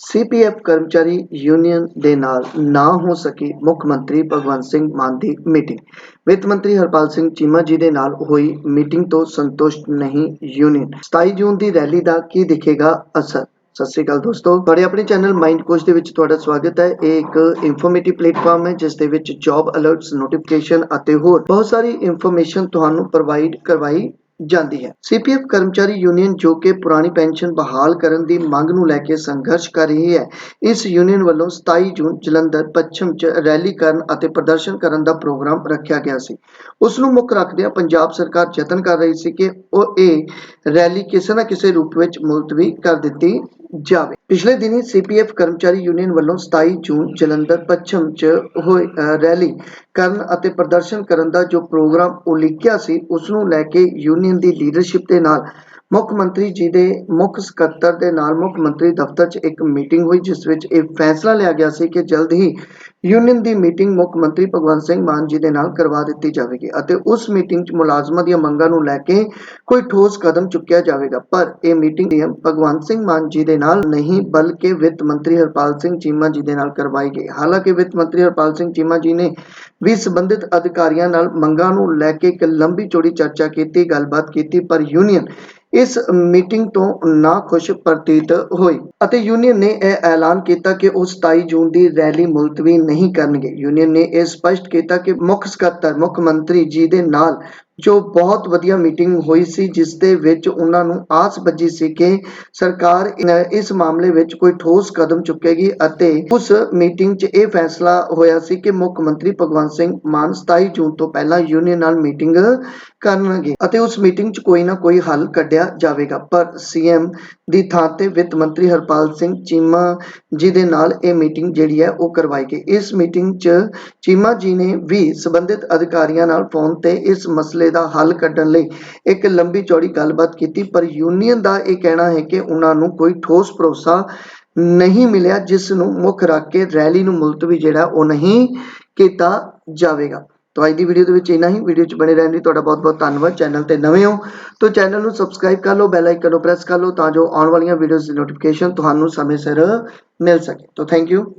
CPF ਕਰਮਚਾਰੀ union ਦੇ ਨਾਲ ਨਾ ਹੋ ਸਕੀ ਮੁੱਖ ਮੰਤਰੀ ਭਗਵੰਤ ਸਿੰਘ ਮਾਨ ਦੀ ਮੀਟਿੰਗ ਵਿੱਤ ਮੰਤਰੀ ਹਰਪਾਲ ਸਿੰਘ ਚੀਮਾ ਜੀ ਦੇ ਨਾਲ ਹੋਈ ਮੀਟਿੰਗ ਤੋਂ ਸੰਤੁਸ਼ਟ ਨਹੀਂ ਯੂਨੀਅਨ 27 ਜੂਨ ਦੀ ਰੈਲੀ ਦਾ ਕੀ ਦਿਖੇਗਾ ਅਸਰ? ਸਤਿ ਸ਼੍ਰੀ ਅਕਾਲ ਦੋਸਤੋ। ਤੁਹਾਡੇ ਆਪਣੇ ਚੈਨਲ ਮਾਈਂਡ ਕੋਚ ਦੇ ਵਿੱਚ ਤੁਹਾਡਾ ਸਵਾਗਤ ਹੈ। ਇਹ ਇੱਕ ਇਨਫੋਰਮੇਟਿਵ ਪਲੇਟਫਾਰਮ ਹੈ, ਜਿਸ ਦੇ ਵਿੱਚ ਜੌਬ ਅਲਰਟਸ ਨੋਟੀਫਿਕੇਸ਼ਨ ਅਤੇ ਹੋਰ ਬਹੁਤ ਸਾਰੀ ਇਨਫੋਰਮੇਸ਼ਨ ਤੁਹਾਨੂੰ ਪ੍ਰੋਵਾਈਡ ਕਰਵਾਈ ਜਾਂਦੀ ਹੈ। ਸੀਪੀਐਫ ਕਰਮਚਾਰੀ ਯੂਨੀਅਨ ਜੋ ਕਿ ਪੁਰਾਣੀ ਪੈਨਸ਼ਨ ਬਹਾਲ ਕਰਨ ਦੀ ਮੰਗ ਨੂੰ ਲੈ ਕੇ ਸੰਘਰਸ਼ ਕਰ ਰਹੀ ਹੈ, ਇਸ ਯੂਨੀਅਨ ਵੱਲੋਂ 27 ਜੂਨ ਜਲੰਧਰ ਪੱਛਮ 'ਚ ਰੈਲੀ ਕਰਨ ਅਤੇ ਪ੍ਰਦਰਸ਼ਨ ਕਰਨ ਦਾ ਪ੍ਰੋਗਰਾਮ ਰੱਖਿਆ ਗਿਆ ਸੀ। ਉਸ ਨੂੰ ਮੁੱਖ ਰੱਖਦਿਆਂ ਪੰਜਾਬ ਸਰਕਾਰ ਯਤਨ ਕਰ ਰਹੀ ਸੀ ਕਿ ਉਹ ਇਹ ਰੈਲੀ ਕਿਸੇ ਨਾ ਕਿਸੇ ਰੂਪ ਵਿੱਚ ਮੁਲਤਵੀ ਕਰ ਦਿੱਤੀ ਜਾਵੇ। ਪਿਛਲੇ ਦਿਨੀ ਸੀਪੀਐਫ ਕਰਮਚਾਰੀ ਯੂਨੀਅਨ ਵੱਲੋਂ 27 ਜੂਨ ਜਲੰਧਰ ਪੱਛਮ 'ਚ ਹੋਏ ਰੈਲੀ ਕਰਨ ਅਤੇ ਪ੍ਰਦਰਸ਼ਨ ਕਰਨ ਦਾ ਜੋ ਪ੍ਰੋਗਰਾਮ ਉਲੀਕਿਆ ਸੀ ਉਸ ਨੂੰ ਲੈ ਕੇ ਯੂਨੀਅਨ ਦੀ ਲੀਡਰਸ਼ਿਪ ਦੇ ਨਾਲ ਮੁੱਖ ਮੰਤਰੀ ਜੀ ਦੇ ਮੁੱਖ ਸਕੱਤਰ ਦੇ ਨਾਲ ਮੁੱਖ ਮੰਤਰੀ ਦਫ਼ਤਰ 'ਚ ਇੱਕ ਮੀਟਿੰਗ ਹੋਈ, ਜਿਸ ਵਿੱਚ ਇਹ ਫੈਸਲਾ ਲਿਆ ਗਿਆ ਸੀ ਕਿ ਜਲਦ ਹੀ ਯੂਨੀਅਨ ਦੀ ਮੀਟਿੰਗ ਮੁੱਖ ਮੰਤਰੀ ਭਗਵੰਤ ਸਿੰਘ ਮਾਨ ਜੀ ਦੇ ਨਾਲ ਕਰਵਾ ਦਿੱਤੀ ਜਾਵੇਗੀ ਅਤੇ ਉਸ ਮੀਟਿੰਗ 'ਚ ਮੁਲਾਜ਼ਮਾਂ ਦੀਆਂ ਮੰਗਾਂ ਨੂੰ ਲੈ ਕੇ ਕੋਈ ਠੋਸ ਕਦਮ ਚੁੱਕਿਆ ਜਾਵੇਗਾ। ਪਰ ਇਹ ਮੀਟਿੰਗ ਭਗਵੰਤ ਸਿੰਘ ਮਾਨ ਜੀ ਦੇ ਨਾਲ ਨਹੀਂ, ਬਲਕਿ ਵਿੱਤ ਮੰਤਰੀ ਹਰਪਾਲ ਸਿੰਘ ਚੀਮਾ ਜੀ ਦੇ ਨਾਲ ਕਰਵਾਈ ਗਈ। ਹਾਲਾਂਕਿ ਵਿੱਤ ਮੰਤਰੀ ਹਰਪਾਲ ਸਿੰਘ ਚੀਮਾ ਜੀ ਨੇ ਵੀ ਸੰਬੰਧਿਤ ਅਧਿਕਾਰੀਆਂ ਨਾਲ ਮੰਗਾਂ ਨੂੰ ਲੈ ਕੇ ਇੱਕ ਲੰਬੀ ਚੌੜੀ ਚਰਚਾ ਕੀਤੀ, ਗੱਲਬਾਤ ਕੀਤੀ, ਪਰ ਯੂਨੀਅਨ ਇਸ ਮੀਟਿੰਗ ਤੋਂ ਨਾ ਖੁਸ਼ ਪ੍ਰਤੀਤ ਹੋਈ ਅਤੇ ਯੂਨੀਅਨ ਨੇ ਇਹ ਐਲਾਨ ਕੀਤਾ ਕਿ ਉਹ 27 ਜੂਨ ਦੀ ਰੈਲੀ ਮੁਲਤਵੀ ਨਹੀਂ ਕਰਨਗੇ। ਯੂਨੀਅਨ ਨੇ ਇਹ ਸਪਸ਼ਟ ਕੀਤਾ ਕਿ ਮੁੱਖ ਸਕੱਤਰ, ਮੁੱਖ ਮੰਤਰੀ ਜੀ ਦੇ ਨਾਲ ਜੋ ਬਹੁਤ ਵਧੀਆ ਮੀਟਿੰਗ ਹੋਈ ਸੀ ਜਿਸ ਦੇ ਵਿੱਚ ਉਹਨਾਂ ਨੂੰ ਆਸ ਬੱਜੀ ਸੀ ਕਿ ਸਰਕਾਰ ਇਸ ਮਾਮਲੇ ਵਿੱਚ ਕੋਈ ਠੋਸ ਕਦਮ ਚੁੱਕੇਗੀ ਅਤੇ ਉਸ ਮੀਟਿੰਗ 'ਚ ਇਹ ਫੈਸਲਾ ਹੋਇਆ ਸੀ ਕਿ ਮੁੱਖ ਮੰਤਰੀ ਭਗਵੰਤ ਸਿੰਘ ਮਾਨ 27 ਜੂਨ ਤੋਂ ਪਹਿਲਾਂ ਯੂਨੀਅਨ ਨਾਲ ਮੀਟਿੰਗ ਕਰਨਗੇ ਅਤੇ ਉਸ ਮੀਟਿੰਗ 'ਚ ਕੋਈ ਨਾ ਕੋਈ ਹੱਲ ਕੱਢਿਆ ਜਾਵੇਗਾ। ਪਰ ਸੀਐਮ ਦੀ ਥਾਂ ਤੇ ਵਿੱਤ ਮੰਤਰੀ ਹਰਪਾਲ ਸਿੰਘ ਚੀਮਾ ਜੀ ਦੇ ਨਾਲ ਇਹ ਮੀਟਿੰਗ ਜਿਹੜੀ ਹੈ ਉਹ ਕਰਵਾਈ ਗਈ। ਇਸ ਮੀਟਿੰਗ 'ਚ ਚੀਮਾ ਜੀ ਨੇ ਵੀ ਸਬੰਧਿਤ ਅਧਿਕਾਰੀਆਂ ਨਾਲ ਫੋਨ ਤੇ ਇਸ ਮਸਲੇ ਦਾ ਹੱਲ ਕੱਢਣ ਲਈ ਇੱਕ ਲੰਬੀ ਚੌੜੀ ਗੱਲਬਾਤ ਕੀਤੀ, ਪਰ ਯੂਨੀਅਨ ਦਾ ਇਹ ਕਹਿਣਾ ਹੈ ਕਿ ਉਹਨਾਂ ਨੂੰ ਕੋਈ ਠੋਸ ਭਰੋਸਾ ਨਹੀਂ ਮਿਲਿਆ, ਜਿਸ ਨੂੰ ਮੁੱਖ ਰੱਖ ਕੇ ਰੈਲੀ ਨੂੰ ਮੁਲਤਵੀ ਜਿਹੜਾ ਉਹ ਨਹੀਂ ਕੀਤਾ ਜਾਵੇਗਾ। ਤਾਂ ਅੱਜ ਦੀ ਵੀਡੀਓ ਦੇ ਵਿੱਚ ਇੰਨਾ ਹੀ। ਵੀਡੀਓ 'ਚ ਬਣੇ ਰਹਿਣ ਲਈ ਤੁਹਾਡਾ ਬਹੁਤ ਬਹੁਤ ਧੰਨਵਾਦ। ਚੈਨਲ ਤੇ ਨਵੇਂ ਹੋ ਤਾਂ ਚੈਨਲ ਨੂੰ ਸਬਸਕ੍ਰਾਈਬ ਕਰ ਲਓ, ਬੈਲ ਆਈਕਨ ਨੂੰ ਪ੍ਰੈਸ ਕਰ ਲਓ ਤਾਂ ਜੋ ਆਉਣ ਵਾਲੀਆਂ ਵੀਡੀਓਜ਼ ਦੀ ਨੋਟੀਫਿਕੇਸ਼ਨ ਤੁਹਾਨੂੰ ਸਮੇਂ ਸਿਰ ਮਿਲ ਸਕੇ। ਤਾਂ ਥੈਂਕ ਯੂ